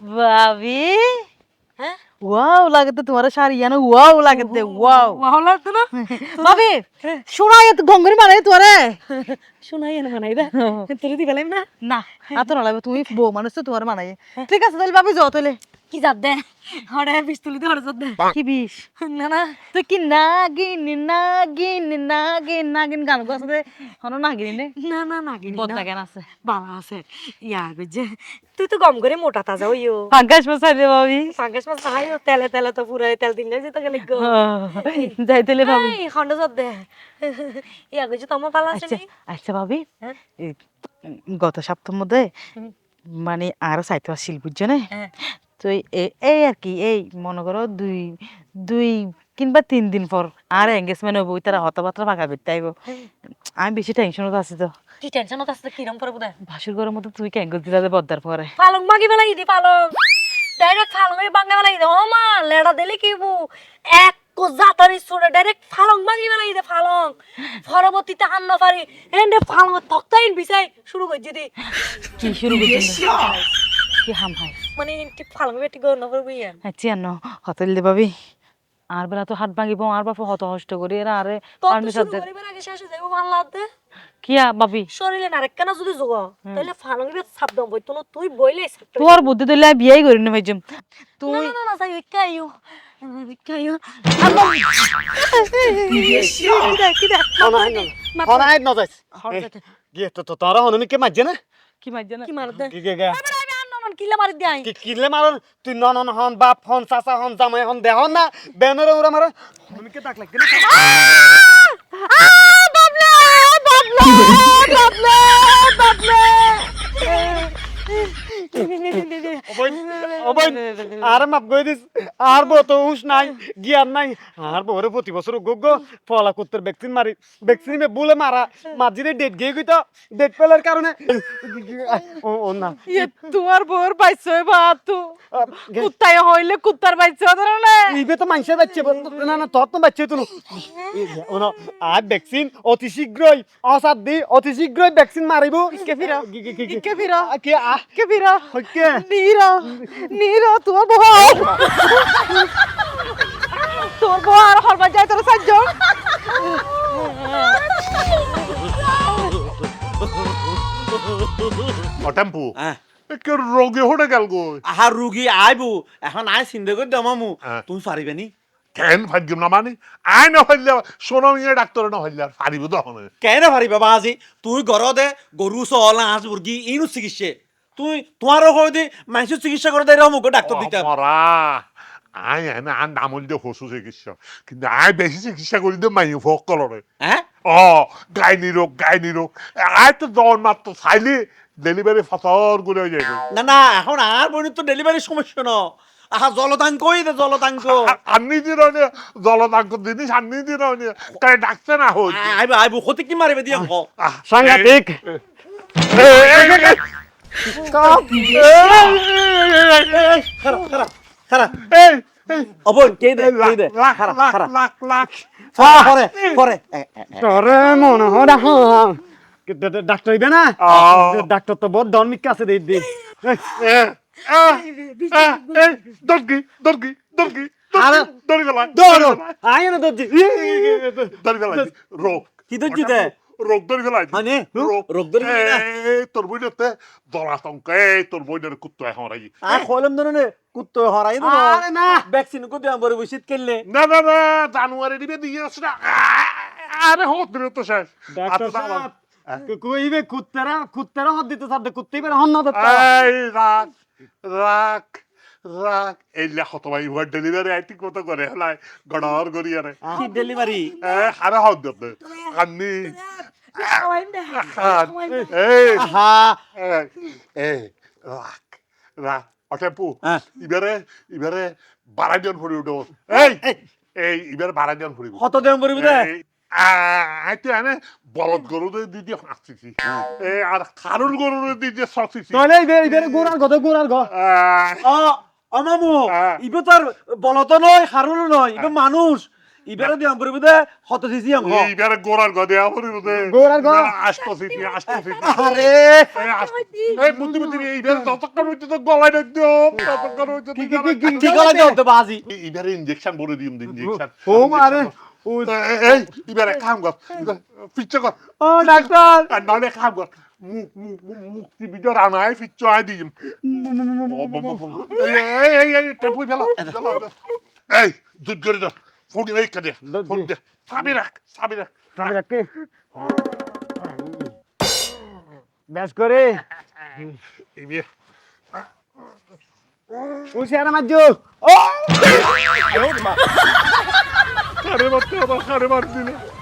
ভাবি? হ্যাঁ? ওয়াও লাগতে তোমার শাড়ি জানো? ওয়াও লাগতে ওয়াও। ভালো লাগতো না? ভাবি শোনাই তো গঙ্গরি তোরে শোনাই না মানাই দা তোর দি না? না এত লাগবে তুমি বউ মানুষ তো তোমার মানাই ঠিক আছে তাহলে ভাবি যাও তাহলে। কি জাত দে পিস্তলি দিয়ে হড়ে জাত দে কি বিষ? না না তুই কি নাগিন নাগিন নাগিন নাগিন গান গাছে হনো নাগিন নে? না না না। গিনি বদনা গান আছে। বাবা আছে। ইয়া যে তুই তো গম করে মোটা তাজা হইও। পাঙ্কাশ বসাই দে ভাবি। পাঙ্কাশ মাছ তেলে তেলে তো পুরো তেল দিন যাই তো গেলে গো যাই তাহলে ভাবি। এই খন্ড জাত দে ইয়া গেছে তোমার পালা আছে আচ্ছা নি? আচ্ছা ভাবি। হ্যাঁ? গত সপ্তাহের মধ্যে। মানে আরও চাইতে আসছিল বুঝছ না। তো এই- আর কি এই মনে করো দুই দুই কিংবা তিন দিন পর আর এঙ্গেজমেন্ট হব তারা হতবাত্রা ফাঁকা করতে আইব। আমি বেশি টেনশনত আছি তো। কি টেনশন আছে কিরম পরে বুদা ভাসুর ঘরের মতো তুই দিলা যে বদ্দার পরে। পালং মাগি বেলা ইদি পালং। ডাইরেক্ট ফালং এ বাঙ্গা বেলা ইদি ও মা লেডা দিলে কি বু? এক কো জাতারি সুরে ডাইরেক্ট ফালং মাগি বেলা ইদি ফালং পরবর্তীতে আন্ন পারি। এন্ডে ফালং তক্তাইন বিছাই শুরু কর যদি কি শুরু করছেন কি হাম হাই মানে ইন্টি ফালং বেটি গো নবর বুইয়া আচ্ছা ন হতল দে ভাবি আর বেলা তো হাত ভাঙিব আর বাপ হত হষ্ট করি এরা আরে তো পারমিশন শুরু করিবার আগে শেষ হয়ে ভালো লাগতে কিয়া ভাবি শরীরে নারেক কেন যদি যোগ তাহলে ফালং বে বইতো না তুই বইলে তোর বুদ্ধি দিলে বিয়াই করি না ভাইজম তুই না না না যাই কাইও কাইও হনাই নজাইছ গিয়ে তো তোরা হনুমি কে মাঝে না কি মাইজ না কি মার দে কি গে আন্ন কিলা মারি দিয়া কি কিলে মারন তুই ননন হন বাপ হন চাচা হন জামাই হন দেহ না বেনরে ওরা মারে হনুমি কে ডাক লাগতে আর মাপ গই দিস আর তো হুশ নাই জ্ঞান নাই। আর বউরে প্রতি বছর ফলা কুত্তর ভ্যাকসিন মারি ভ্যাকসিন মে বুলে মারা মাঝিরে ডেট গিয়ে গই তো ডেট পেলার কারণে। ও ও না। ইয়ে তোমার বউর বাইছে বা তু? কুত্তায় হইলে কুত্তার বাইছে না। ইবে তো মানুষে বাচ্চা না না তোর তো বাচ্চা তো ওনো আর ভ্যাকসিন অতি শীঘ্রই অসাদ দি অতি শীঘ্রই ভ্যাকসিন মারিব। কে ফিরা কে ফিরা কে আ কে ফিরা। নীরা নীরা তোমার বউ তোমার বউ আর হরবার যায় তোর ও টেম্পু। হ্যাঁ। কে রোগী হয়ে গেল গো। রুগী আইবো। এখন আই চিন্তা করে দমামু হ্যাঁ। তুমি পারিবে নি? কেন ভাগ্যম না মানে? আই না হইলে সোনো ইয়ে ডাক্তার না হইলে আর পারিব তখন কেন পারিবা বাজি তুই ঘরতে গরু চল হাঁস মুরগি ইনু চিকিৎসে। তুই তোমারও হয়ে দি মানুষের চিকিৎসা করে দেয় মুখ ডাক্তার দিতে মরা আই এনে আন নামল দিয়ে হসু চিকিৎসা কিন্তু আই বেশি চিকিৎসা করি দিয়ে মাই ভোগ কলরে হ্যাঁ ও গাইনি রোগ গাইনি রোগ আই তো জন মাত্র চাইলে ডেলিভারি করে হয়ে যাবে না না এখন আর বোনের তো ডেলিভারি সমস্যা ন আহা জলতাঙ্ক ওই দে জলতাঙ্ক আন্নি দিন জলদাঙ্ক জিনিস আন্নি দিন তাই ডাক্তার না হই আইবো আইবো ক্ষতি কি মারিবে দিয়া সাংঘাতিক মনে হয় ডাক্তার হইবে না। ডাক্তার তো বহুত ধর্মিক কাছে দেই দি দর্গি দর্গি দর্গি দর্গি দর্গি দর্গি মানে রোগ ধরে গেলি না? এই তোর বইনতে জলাতঙ্ক এই তোর বইনের কুত্তো এখন রাই আর কলম ধরে কুত্তো হরাই দো আরে না। ভ্যাকসিন কো দিয়া বড় বসিত কেললে না না না জানুয়ারি দিবে দিয়ে আসে না আরে হোক দিলে তো শেষ। ডাক্তার আচ্ছা, সাহেব কইবে কুত্তারা কুত্তারা হদ দিতে সাথে কুত্তেই বের হন না তো এই রাখ রাখ রাখ এই লেখো তোমার ইভার ডেলিভারি আই ঠিক মতো করে হেলাই গড়র গড়ি আরে। কি ডেলিভারি এ হারা হদ দতে কান্নি অটেপু হ্যাঁ। ইবারে ইবারে বারাজন ফুরি উঠো। এই! এই ইবারে বারাজন ফুরি কত দেম বরিব দে আইতে আনে বলদ গরু দি দিয়ে হাসছিছি এই আর খারুল গরু দি দিয়ে সসিছি তাহলে এইবে এইবে গোড়ার গদ গোড়ার গ অ অমামু। ইবে তোর বলত নয় হারুল নয় ইবে মানুষ। ইবারে দিয়াম করবি দে হত সিসি আম হ। এইবারে গোড়ার গদে আমার বোধে গোড়ার গ? আসতেছি আসতেছি আরে। এই বুদ্ধি বুদ্ধি এইবারে ততক্ষণ হইতে তো গলায় ডাক দিও ততক্ষণ হইতে কি কি কি কি কি গলা দিও তো বাজি এইবারে ইনজেকশন বলে দিম ইনজেকশন ও মারে। ও এই এইবারে কাম কর ফিচ্ছে কর। ও ডাক্তার। আর নাহলে কাম কর। মুক্তি বিজয় আনায় ফিচ্ছ আয় দিম। এই এই এই টেম্পু ফেলা এই দুধ করে দাও ফোন এই কাটে ফোন দে সাবি রাখ সাবি রাখ আমি রাখি ব্যাস করে এই বিয়ে ও সেরা মাজ্জু ও খারে মারতে আমার খারে মার দিলে